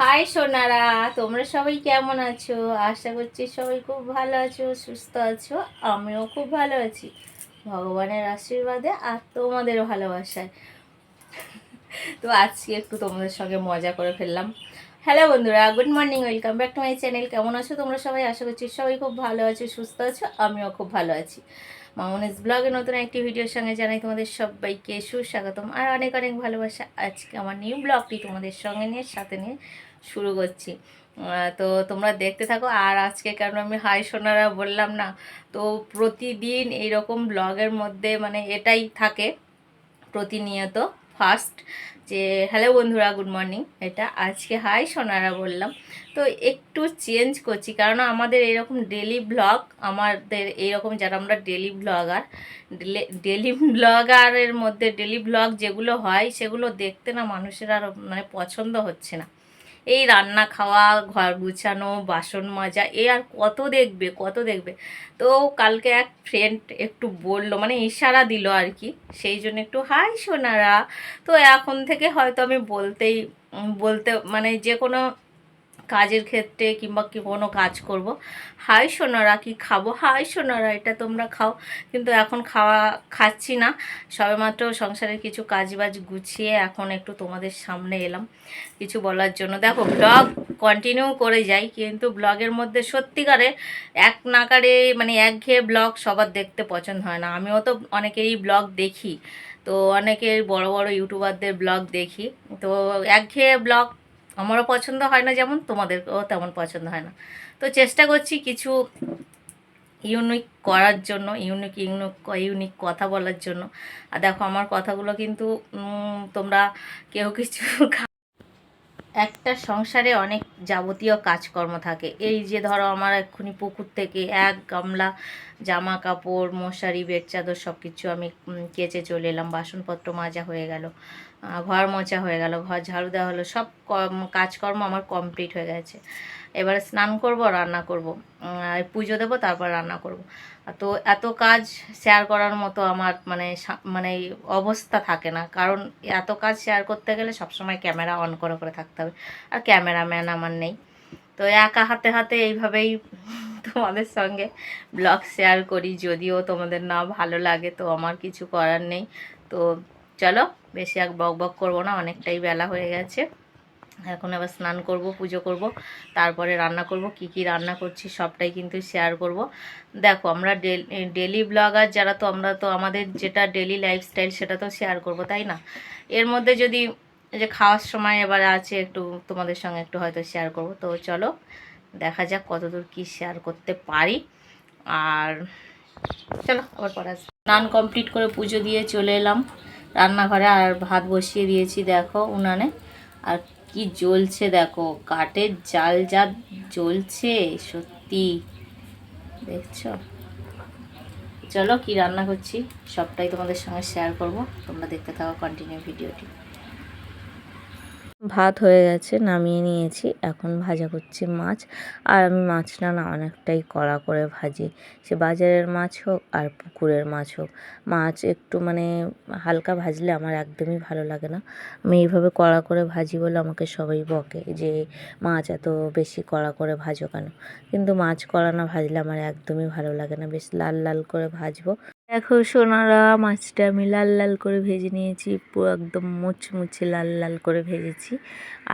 High Sonara, তোমরা সবাই কেমন আছো? আশা করছি সবাই খুব ভালো আছো, সুস্থ আছো, আমিও খুব ভালো আছি। ভগবানের আশীর্বাদে আর তোমাদের ভালোবাসায়। তো আজকে একটু তোমাদের সঙ্গে মজা করে ফেললাম। হ্যালো বন্ধুরা, good morning, welcome back to my channel. কেমন আছো তোমরা সবাই? আশা করছি সবাই খুব ভালো আছো, সুস্থ আছো, আমিও খুব ভালো আছি। মামনিস ব্লগে নতুন একটি ভিডিওর সঙ্গে জানাই তোমাদের সবাইকে সুস্বাগতম। আর অনেক অনেক ভালোবাসা। আজকে আমার নিউ ব্লগটি তোমাদের সঙ্গে নিয়ে, সাথে নিয়ে শুরু করছি। তো তোমরা দেখতে থাকো। আর আজকে কেন আমি হাই সোনারা বললাম না? তো প্রতিদিন এইরকম ব্লগের মধ্যে মানে এটাই থাকে প্রতিনিয়ত। ফার্স্ট যে হ্যালো বন্ধুরা গুড মর্নিং এটা আজকে হাই সোনারা বললাম। তো একটু চেঞ্জ করছি। কারণ আমাদের এরকম ডেলি ব্লগ আমাদের এরকম যারা আমরা ডেলি ব্লগার ডেলি ব্লগারের মধ্যে ডেলি ব্লগ যেগুলো হয়, সেগুলো দেখতে না মানুষের আর মানে পছন্দ হচ্ছে না। এই রান্না খাওয়া, ঘর গুছানো, বাসন মাজা, এ আর কত দেখবে কত দেখবে। তো কালকে এক ফ্রেন্ড একটু বলল মানে ইশারা দিল আর কি, সেই জন্য একটু, হাই সোনারা। তো এখন থেকে হয়তো আমি বলতেই, বলতে মানে যে কোনো কাজের ক্ষেত্রে কিংবা কি কোনো কাজ করব। হাই সোনারা, কি খাব? হাই সোনারা, এটা তোমরা খাও। কিন্তু এখন খাওয়া, খাচ্ছি না। সবেমাত্র সংসারের কিছু কাজ বাজ গুছিয়ে এখন একটু তোমাদের সামনে এলাম কিছু বলার জন্য। দেখো ব্লগ কন্টিনিউ করে যাই, কিন্তু ব্লগের মধ্যে সত্যিকারে এক নাকারে মানে একঘেয়ে ব্লগ সবার দেখতে পছন্দ হয় না। আমিও তো অনেকেরই ব্লগ দেখি। তো অনেকের বড় বড় ইউটিউবারদের ব্লগ দেখি। তো একঘেয়ে ব্লগ আমারও পছন্দ হয় না যেমন তোমাদেরও তেমন পছন্দ হয় না। তো চেষ্টা করছি কিছু ইউনিক করার জন্য ইউনিক ইউনিক ইউনিক কথা বলার জন্য। আর দেখো, আমার কথাগুলো কিন্তু তোমরা কেউ কিছু একটা সংসারে অনেক যাবতীয় কাজকর্ম থাকে। এই যে ধরো, আমার এক্ষুনি পুকুর থেকে এক গামলা জামা কাপড় মশারি বেড চাদর সব কিছু আমি কেচে চলে এলাম। বাসনপত্র মাজা হয়ে গেল ঘর মোচা হয়ে গেল, ঘর ঝাড়ু দেওয়া হলো, সব কাজকর্ম আমার কমপ্লিট হয়ে গেছে। এবারে স্নান করব, রান্না করব পুজো দেবো, তারপর রান্না করব। তো এত কাজ শেয়ার করার মতো আমার মানে মানে অবস্থা থাকে না। কারণ এত কাজ শেয়ার করতে গেলে সবসময় ক্যামেরা অন করে করে থাকতে হবে। আর ক্যামেরাম্যান আমার নেই। তো একা হাতে হাতে এইভাবেই তোমাদের সঙ্গে ব্লগ শেয়ার করি, যদিও তোমাদের না ভালো লাগে তো আমার কিছু করার নেই। তো চলো, বেশি এক বক বক করব না, অনেকটাই বেলা হয়ে গেছে। এখন আবার স্নান করব, পুজো করব, তারপরে রান্না করব, কি কি রান্না করছি সবটাই কিন্তু শেয়ার করব। দেখো, আমরা ডেলি ব্লগার যারা তো আমরা তো আমাদের যেটা ডেলি লাইফস্টাইল সেটা তো শেয়ার করব, তাই না? এর মধ্যে যদি যে খাওয়ার সময় এবার আছে একটু তোমাদের সঙ্গে একটু হয়তো শেয়ার করব। তো চলো, দেখা যাক কতদূর কি শেয়ার করতে পারি। আর চলো, আবার পরে আসব। কমপ্লিট করে পুজো দিয়ে চলে এলাম। রান্নাঘরে আর ভাত বসিয়ে দিয়েছি, দেখো উনানে। আর কি জ্বলছে দেখো, কাঠের জাল যা জ্বলছে, সত্যি। দেখছ? চলো কি রান্না করছি, সবটাই তোমাদের সঙ্গে শেয়ার করব। তোমরা দেখতে থাকো কন্টিনিউ ভিডিওটি ভাত হয়ে গেছে, নামিয়ে নিয়েছি। এখন ভাজা করছি মাছ। আর আমি মাছটা না, অনেকটাই কড়া করে ভাজি। সে বাজারের মাছ হোক আর পুকুরের মাছ হোক। মাছ একটু মানে হালকা ভাজলে আমার একদমই ভালো লাগে না। আমি এইভাবে কড়া করে ভাজি বলে আমাকে সবাই বকে যে, মাছ এত বেশি কড়া করে ভাজো কেন? কিন্তু মাছ কড়া না ভাজলে আমার একদমই ভালো লাগে না। বেশ লাল লাল করে ভাজবো। দেখো সোনারা মাছটা আমি লাল লাল করে ভেজে নিয়েছি, পুরো একদম মুচমুচে লাল লাল করে ভেজেছি।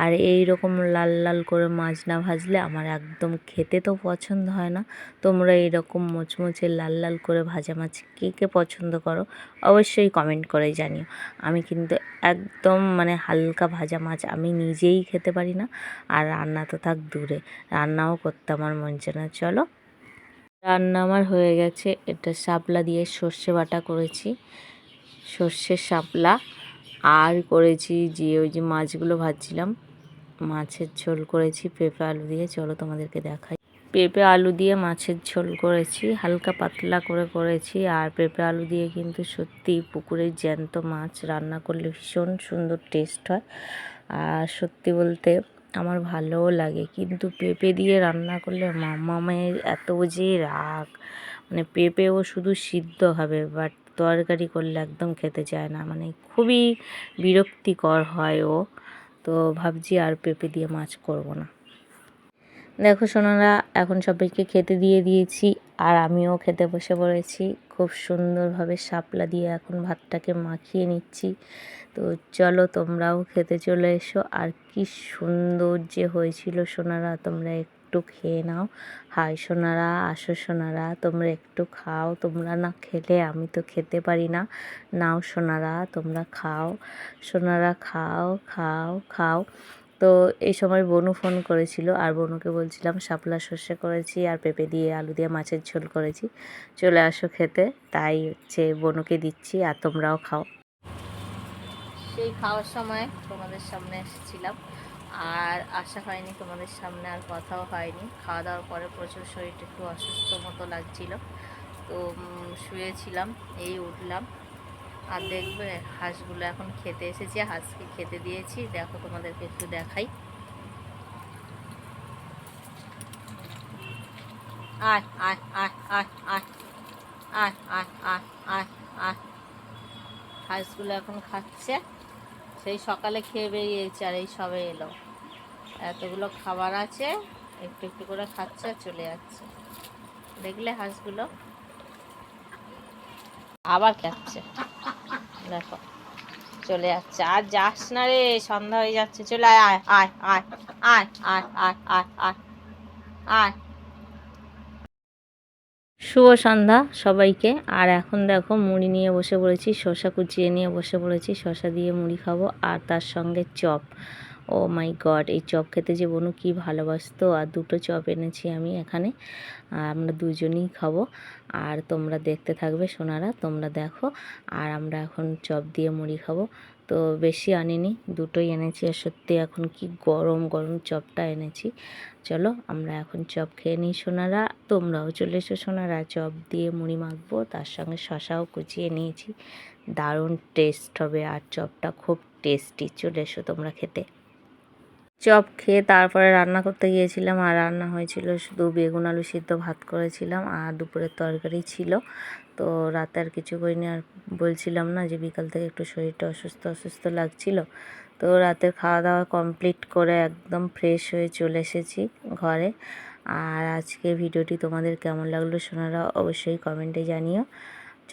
আর এই রকম লাল লাল করে মাছ না ভাজলে আমার একদম খেতে তো পছন্দ হয় না। তোমরা এইরকম মুচমুচে লাল লাল করে ভাজা মাছ কে কে পছন্দ করো অবশ্যই কমেন্ট করে জানিও। আমি কিন্তু একদম মানে হালকা ভাজা মাছ আমি নিজেই খেতে পারি না, আর রান্না তো থাক দূরে, রান্নাও করতে আমার মন চায় না। চলো রান্না আমার হয়ে গেছে। এটা শাপলা দিয়ে সর্ষে বাটা করেছি। সর্ষের শাপলা আর করেছি যে ওই যে মাছগুলো ভাজছিলাম, মাছের ঝোল করেছি পেঁপে আলু দিয়ে। চলো তোমাদেরকে দেখাই। পেঁপে আলু দিয়ে মাছের ঝোল করেছি, হালকা পাতলা করে করেছি। আর পেঁপে আলু দিয়ে কিন্তু সত্যি পুকুরের জ্যান্ত মাছ রান্না করলে ভীষণ সুন্দর টেস্ট হয়। আর সত্যি বলতে আমার ভালোও লাগে। কিন্তু পেঁপে দিয়ে রান্না করলে মামামের এত যে রাগ। মানে পেঁপেও শুধু সিদ্ধ হবে বাট তরকারি করলে একদম খেতে চায় না। মানে খুবই বিরক্তিকর হয় ও। তো ভাবছি আর পেঁপে দিয়ে মাছ করব না। দেখো সোনারা, এখন সবাইকে খেতে দিয়ে দিয়েছি, আর আমিও খেতে বসে পড়েছি। খুব সুন্দরভাবে শাপলা দিয়ে এখন ভাতটাকে মাখিয়ে নিচ্ছি। তো চলো তোমরাও খেতে চলে এসো। আর কি সুন্দর যে হয়েছিল সোনারা, তোমরা একটু খেয়ে নাও। হাই সোনারা, আসো সোনারা, তোমরা একটু খাও। তোমরা না খেলে আমি তো খেতে পারি না। নাও সোনারা, তোমরা খাও। সোনারা, খাও খাও খাও। তো এই সময় বনু ফোন করেছিল আর বনুকে বলছিলাম, শাপলা সর্ষে করেছি আর পেঁপে দিয়ে আলু দিয়ে মাছের ঝোল করেছি। চলে আসো খেতে, তাই হচ্ছে বনুকে দিচ্ছি আর তোমরাও খাও। সেই খাওয়ার সময় তোমাদের সামনে এসেছিলাম আর আশা হয়নি তোমাদের সামনে আর কথাও হয়নি। খাওয়া দাওয়ার পরে প্রচুর শরীরটা একটু অসুস্থ মতো লাগছিল। তো শুয়েছিলাম, এই উঠলাম। আর দেখবে হাঁসগুলো এখন খেতে এসেছে, হাঁসকে খেতে দিয়েছি। দেখো তোমাদেরকে একটু দেখাই। আয় হাঁসগুলো এখন খাচ্ছে। সেই সকালে খেয়ে বেরিয়েছে আর এই সবে এলো। এতগুলো খাবার আছে, একটু একটু করে খাচ্ছে আর চলে যাচ্ছে। দেখলে হাঁসগুলো? আবার খাচ্ছে। দেখো। চলে যাচ্ছে। আর যাস না রে, সন্ধ্যা হয়ে যাচ্ছে। চলে আয় আয় আয় আয় আয় আয় আয় আয় আয় শুভ সন্ধ্যা সবাইকে। আর এখন দেখো, মুড়ি নিয়ে বসে পড়েছি শশা কুচিয়ে নিয়ে বসে পড়েছি শশা দিয়ে মুড়ি খাব, আর তার সঙ্গে চপ। ও মাই গড, এই চপ খেতে যে বনু কি ভালোবাসতো। আর দুটো চপ এনেছি আমি এখানে। আর আমরা দুজনেই খাব। আর তোমরা দেখতে থাকবে সোনারা, তোমরা দেখো। আর আমরা এখন চপ দিয়ে মুড়ি খাব। তো বেশি আনিনি, দুটোই এনেছি। আর সত্যি এখন কি গরম গরম চপটা এনেছি। চলো, আমরা এখন চপ খেয়ে নিই সোনারা। তোমরাও চলে এসো সোনারা, চপ দিয়ে মুড়ি মাখবো। তার সঙ্গে শশাও কুচিয়ে নিয়েছি। দারুণ টেস্ট হবে। আর চপটা খুব টেস্টি চলে এসো তোমরা খেতে। চপ খেয়ে তারপরে রান্না করতে গিয়েছিলাম আর রান্না হয়েছিল শুধু বেগুন, আলু সিদ্ধ ভাত করেছিলাম আর দুপুরের তরকারি ছিল। তো রাতে আর কিছু করিনি আর বলছিলাম না যে বিকাল থেকে একটু শরীরটা অসুস্থ অসুস্থ লাগছিল। তো রাতের খাওয়া দাওয়া কমপ্লিট করে একদম ফ্রেশ হয়ে চলে এসেছি ঘরে। আর আজকে ভিডিওটি তোমাদের কেমন লাগল শোনারা অবশ্যই কমেন্টে জানিও।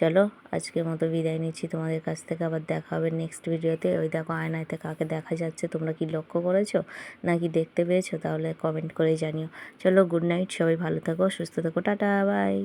চলো, আজকের মতো বিদায় নিচ্ছি তোমাদের কাছ থেকে, আবার দেখা হবে নেক্সট ভিডিওতে ওই দেখো আয়নাতে কাকে দেখা যাচ্ছে, তোমরা কি লক্ষ্য করেছ নাকি দেখতে পেয়েছ, তাহলে কমেন্ট করে জানিও। চলো গুড নাইট সবাই ভালো থাকো, সুস্থ থাকো, টাটা বাই